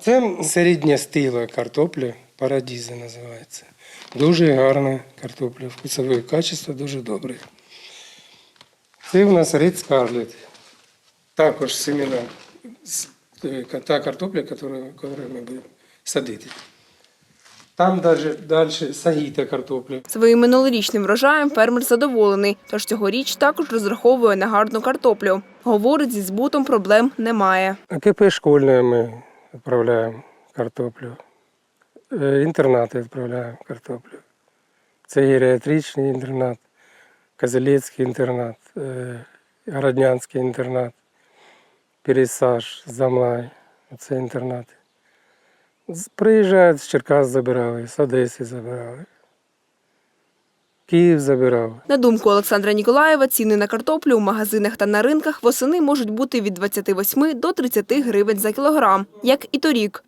Це середньостила картопля, парадіза називається. Дуже гарна картопля, вкусове качество дуже добре. Це у нас Red Scarlet. Також семена. е, Та картопля, яку ми будемо садити. Там далі, далі сагіта картопля. Своїм минулорічним врожаєм фермер задоволений, тож цьогоріч також розраховує на гарну картоплю. Говорить, зі збутом проблем немає. КП школьне ми відправляємо картоплю. Інтернати відправляємо картоплю. Це геріатричний інтернат, Козелецький інтернат, Городнянський інтернат, Пересаж, Замлай. Це інтернати. Приїжджають з Черкас забирали, з Одеси забирали. Київ забирав. На думку Олександра Ніколаєва, ціни на картоплю у магазинах та на ринках восени можуть бути від 28 до 30 гривень за кілограм, як і торік.